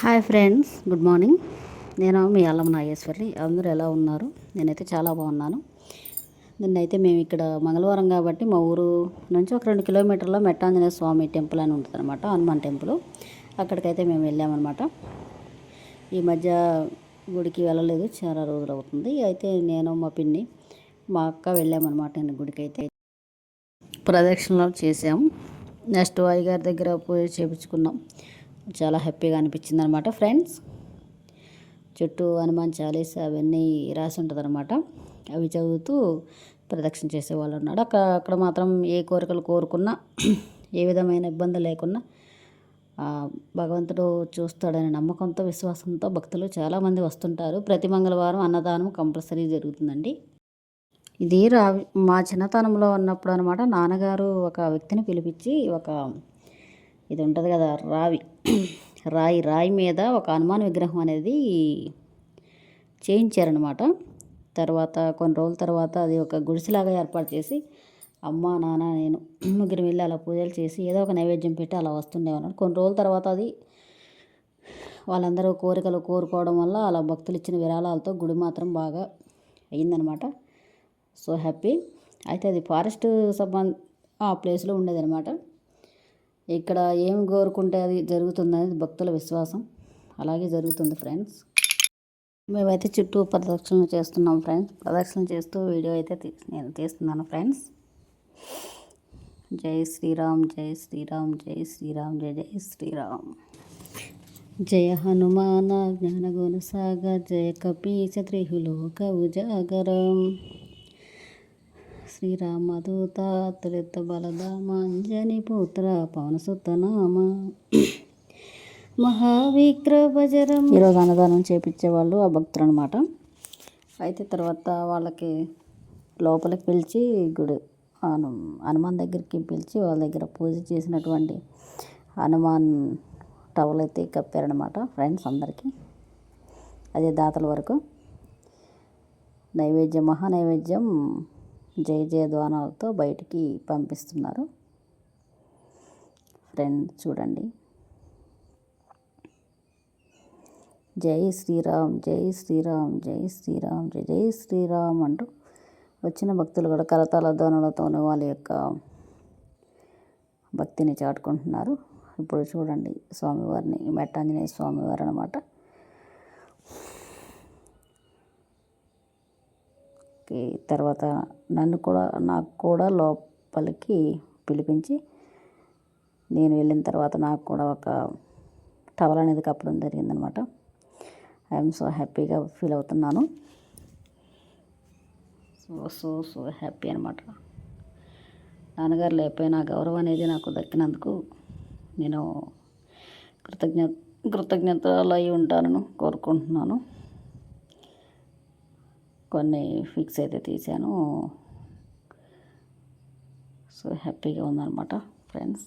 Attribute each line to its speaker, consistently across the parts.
Speaker 1: Hi friends good morning. నేను మీ అల్లం నాగేశ్వరి అందరూ ఎలా ఉన్నారు? నేనైతే చాలా బాగున్నాను. నిన్నైతే మేము ఇక్కడ మంగళవారం కాబట్టి మా ఊరు నుంచి ఒక రెండు కిలోమీటర్ల మెట్టాంజనేయ స్వామి టెంపుల్ అని ఉంటుంది అనమాట హనుమాన్ టెంపుల్. అక్కడికైతే మేము వెళ్ళామన్నమాట. ఈ మధ్య గుడికి వెళ్ళలేదు చాలా రోజులు అవుతుంది. అయితే నేను మా పిన్ని మా అక్క వెళ్ళామన్నమాట నేను గుడికి అయితే ప్రదక్షిణలు చేసాము నెక్స్ట్ అయ్యగారి దగ్గర పోయి చేయించుకున్నాం చాలా హ్యాపీగా అనిపించింది అనమాట ఫ్రెండ్స్ చుట్టూ హనుమాన్ చాలీస అవన్నీ రాసి ఉంటుంది అనమాట అవి చదువుతూ ప్రదక్షిణ చేసేవాళ్ళు ఉన్నాడు అక్కడ అక్కడ మాత్రం ఏ కోరికలు కోరుకున్నా ఏ విధమైన ఇబ్బంది లేకున్నా భగవంతుడు చూస్తాడనే నమ్మకంతో విశ్వాసంతో భక్తులు చాలామంది వస్తుంటారు. ప్రతి మంగళవారం అన్నదానం కంపల్సరీ జరుగుతుందండి. ఇది రా మా చిన్నతనంలో ఉన్నప్పుడు అనమాట నాన్నగారు ఒక వ్యక్తిని పిలిపించి ఒక ఇది ఉంటుంది కదా రావి. రాయి రాయి మీద ఒక హనుమాన్ విగ్రహం అనేది చేయించారనమాట తర్వాత కొన్ని రోజుల తర్వాత అది ఒక గుడిసెలాగా ఏర్పాటు చేసి అమ్మ నాన్న నేను ముగ్గురు వెళ్ళి అలా పూజలు చేసి ఏదో ఒక నైవేద్యం పెట్టి అలా వస్తుండేవాళ్ళం కొన్ని రోజుల తర్వాత అది వాళ్ళందరూ కోరికలు కోరుకోవడం వల్ల అలా భక్తులు ఇచ్చిన విరాళాలతో గుడి మాత్రం బాగా అయ్యిందనమాట సో హ్యాపీ. అయితే అది ఫారెస్ట్ సంబంధ ఆ ప్లేస్లో ఉండేదన్నమాట. ఇక్కడ ఏం కోరుకుంటే అది జరుగుతుందనేది భక్తుల విశ్వాసం. అలాగే జరుగుతుంది ఫ్రెండ్స్. మేమైతే చుట్టూ ప్రదక్షిణలు చేస్తున్నాం ఫ్రెండ్స్. ప్రదక్షిణలు చేస్తూ వీడియో అయితే తీ నేను తీస్తున్నాను ఫ్రెండ్స్. జై శ్రీరామ్ జై శ్రీరామ్ జై శ్రీరామ్ జై జై శ్రీరామ్. జయ హనుమాన జ్ఞానగుణ సాగర్ జయ కపీచ త్రిహులోక ఉజాగరం. శ్రీరామదూత త్రిత బలదామాంజని పుత్ర పవనసుతనామ నామ. మహావిక్రభజరం ఈరోజు అన్నదానం చేపించేవాళ్ళు ఆ భక్తులు అనమాట అయితే తర్వాత వాళ్ళకి లోపలికి పిలిచి గుడి హను హనుమాన్ దగ్గరికి పిలిచి వాళ్ళ దగ్గర పూజ చేసినటువంటి హనుమాన్ టవల్ అయితే కప్పారనమాట ఫ్రెండ్స్ అందరికీ. అదే దాతల వరకు. నైవేద్యం మహా నైవేద్యం జయ జయ ధ్వానాలతో బయటికి పంపిస్తున్నారు. ఫ్రెండ్ చూడండి. జై శ్రీరామ్ జై శ్రీరామ్ జై శ్రీరామ్ జై జై శ్రీరామ్ అంటూ వచ్చిన భక్తులు కూడా కరతాల ధ్వనులతోనే వాళ్ళ యొక్క భక్తిని చాటుకుంటున్నారు. ఇప్పుడు చూడండి స్వామివారిని మెట్టాంజనేయ స్వామివారు అనమాట ఓకే తర్వాత నన్ను కూడా నాకు కూడా లోపలికి పిలిపించి నేను వెళ్ళిన తర్వాత నాకు కూడా ఒక టవల్ అనేది కప్పడం జరిగిందనమాట. ఐఎమ్ సో హ్యాపీగా ఫీల్ అవుతున్నాను. సో సో సో హ్యాపీ అనమాట. నాన్నగారు లేకపోయినా గౌరవం అనేది నాకు దక్కినందుకు నేను కృతజ్ఞ కృతజ్ఞతలు అయి ఉంటానని కోరుకుంటున్నాను. కొన్ని ఫిక్స్ అయితే తీశాను సో హ్యాపీగా ఉందన్నమాట ఫ్రెండ్స్.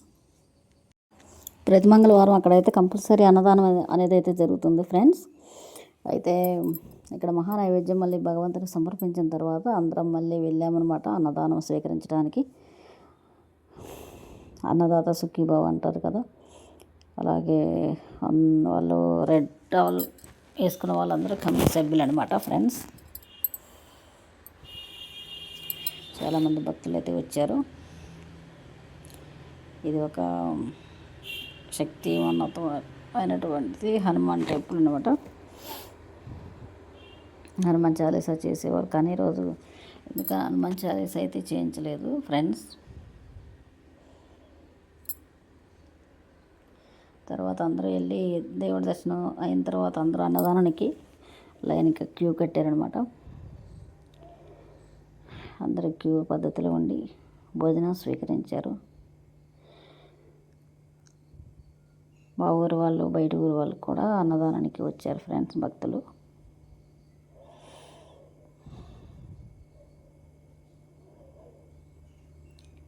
Speaker 1: ప్రతి మంగళవారం అక్కడైతే కంపల్సరీ అన్నదానం అనేది అయితే జరుగుతుంది ఫ్రెండ్స్. అయితే ఇక్కడ మహానైవేద్యం మళ్ళీ భగవంతుని సమర్పించిన తర్వాత అందరం మళ్ళీ వెళ్ళామన్నమాట అన్నదానం స్వీకరించడానికి. అన్నదాత సుఖీభావ అంటారు కదా. అలాగే వాళ్ళు రెడ్ టవల్ వేసుకున్న వాళ్ళందరూ కమిటీ సభ్యులు అనమాట ఫ్రెండ్స్. చాలామంది భక్తులు అయితే వచ్చారు. ఇది ఒక శక్తి ఉన్నత అయినటువంటిది హనుమాన్ టెంపుల్ అనమాట హనుమాన్ చాలీసా చేసేవారు కానీ ఈరోజు ఎందుకని హనుమాన్ చాలీసా అయితే చేయించలేదు ఫ్రెండ్స్. తర్వాత అందరూ వెళ్ళి దేవుడి దర్శనం అయిన తర్వాత అందరూ అన్నదానానికి లైన్కి క్యూ కట్టారనమాట అందరూ క్యూ పద్ధతిలో ఉండి భోజనం స్వీకరించారు. మా ఊరు వాళ్ళు బయట ఊరు వాళ్ళు కూడా అన్నదానానికి వచ్చారు ఫ్రెండ్స్ భక్తులు.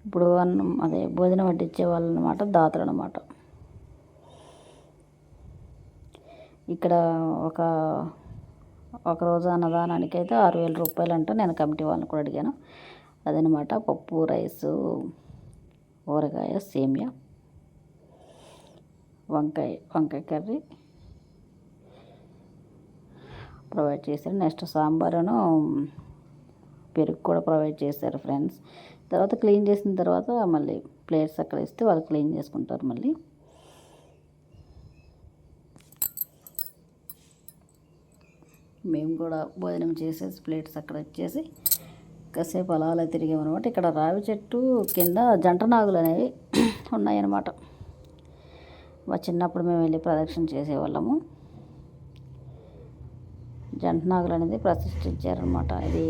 Speaker 1: ఇప్పుడు అన్నం అదే భోజనం వడ్డించే వాళ్ళు అనమాట దాతలు అనమాట ఇక్కడ ఒక ఒక రోజు అన్నదానానికి అయితే ఆరు వేల రూపాయలు అంటూ నేను కమిటీ వాళ్ళని కూడా అడిగాను. అదనమాట పప్పు రైసు ఊరగాయ సేమియా వంకాయ వంకాయ కర్రీ ప్రొవైడ్ చేశారు. నెక్స్ట్ సాంబారును పెరుగు కూడా ప్రొవైడ్ చేశారు ఫ్రెండ్స్. తర్వాత క్లీన్ చేసిన తర్వాత మళ్ళీ ప్లేట్స్ అక్కడ ఇస్తే వాళ్ళు క్లీన్ చేసుకుంటారు మళ్ళీ. మేము కూడా భోజనం చేసేసి ప్లేట్స్ అక్కడ ఇచ్చేసి కాసేపు అలా అలా తిరిగామన్నమాట. ఇక్కడ రావి చెట్టు కింద జంట నాగులు అనేవి ఉన్నాయన్నమాట. మా చిన్నప్పుడు మేము వెళ్ళి ప్రదక్షిణ చేసేవాళ్ళము. జంట నాగులు అనేది ప్రతిష్ఠించారనమాట ఇది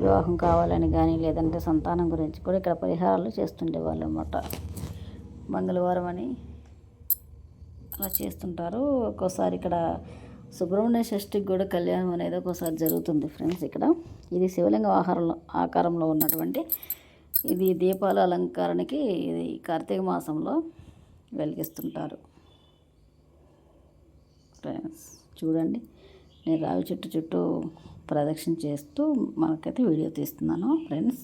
Speaker 1: వివాహం కావాలని కానీ లేదంటే సంతానం గురించి కూడా ఇక్కడ పరిహారాలు చేస్తుండేవాళ్ళు అనమాట మంగళవారం అని అలా చేస్తుంటారు. ఒక్కోసారి ఇక్కడ సుబ్రహ్మణ్య షష్ఠికి కూడా కళ్యాణం అనేది ఒకసారి జరుగుతుంది ఫ్రెండ్స్ ఇక్కడ. ఇది శివలింగ ఆహారంలో ఆకారంలో ఉన్నటువంటి ఇది దీపాల అలంకరణకి ఇది కార్తీక మాసంలో వెలిగిస్తుంటారు. ఫ్రెండ్స్ చూడండి. నేను రావి చెట్టు చుట్టూ ప్రదక్షిణ చేస్తూ మనకైతే వీడియో తీస్తున్నాను ఫ్రెండ్స్.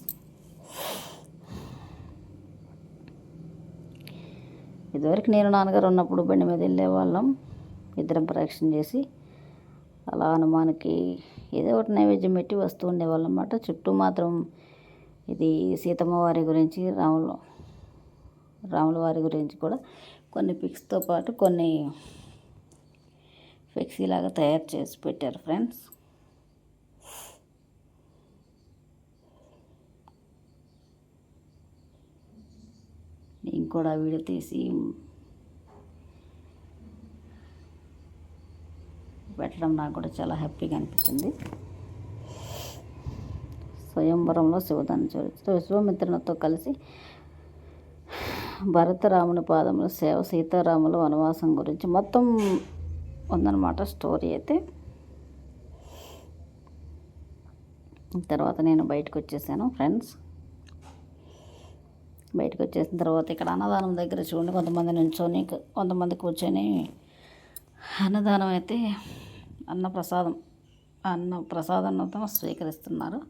Speaker 1: ఇదివరకు నేను నాన్నగారు ఉన్నప్పుడు బండి మీద వెళ్ళే వాళ్ళం. ఇద్దరం ప్రదక్షిణ చేసి అలా హనుమానికి ఏదో ఒకటి నైవేద్యం పెట్టి వస్తూ ఉండేవాళ్ళు అనమాట చుట్టూ మాత్రం ఇది సీతమ్మ వారి గురించి రాములు రాముల వారి గురించి కూడా కొన్ని పిక్స్తో పాటు కొన్ని ఫ్లెక్సీ లాగా తయారు చేసి పెట్టారు ఫ్రెండ్స్ నేను కూడా వీడియో తీసి పెట్టడం నాకు కూడా చాలా హ్యాపీగా అనిపించింది స్వయంవరంలో శివదాన్ని చూడొచ్చు విశ్వామిత్రునితో కలిసి భరతరాముని పాదముల సేవ సీతారాముల వనవాసం గురించి మొత్తం ఉందన్నమాట స్టోరీ అయితే. తర్వాత నేను బయటకు వచ్చేసాను ఫ్రెండ్స్. బయటకు వచ్చేసిన తర్వాత ఇక్కడ అన్నదానం దగ్గర చూడండి కొంతమంది నుంచొని కొంతమంది కూర్చొని అన్నదానం అయితే అన్న ప్రసాదం అన్న ప్రసాదాన్ని స్వీకరిస్తున్నారు.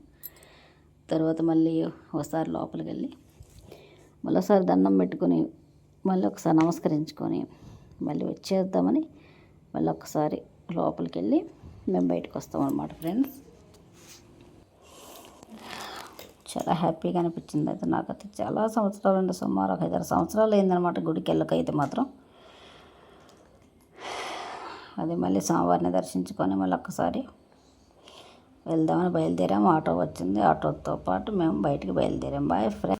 Speaker 1: తర్వాత మళ్ళీ ఒకసారి లోపలికి వెళ్ళి మళ్ళీ ఒకసారి దండం పెట్టుకొని మళ్ళీ ఒకసారి నమస్కరించుకొని మళ్ళీ వచ్చేద్దామని మళ్ళీ ఒకసారి లోపలికి వెళ్ళి మేము బయటకు వస్తాం అనమాట ఫ్రెండ్స్. చాలా హ్యాపీగా అనిపించింది అయితే నాకైతే. చాలా సంవత్సరాలు అండి సుమారు ఒక ఐదారు సంవత్సరాలు అయిందనమాట గుడికి వెళ్ళకైతే మాత్రం. అది మళ్ళీ స్వామివారిని దర్శించుకొని మళ్ళీ ఒక్కసారి వెళ్దామని బయలుదేరాము. ఆటో వచ్చింది. ఆటోతో పాటు మేము బయటికి బయలుదేరాం బాయ్ ఫ్రెండ్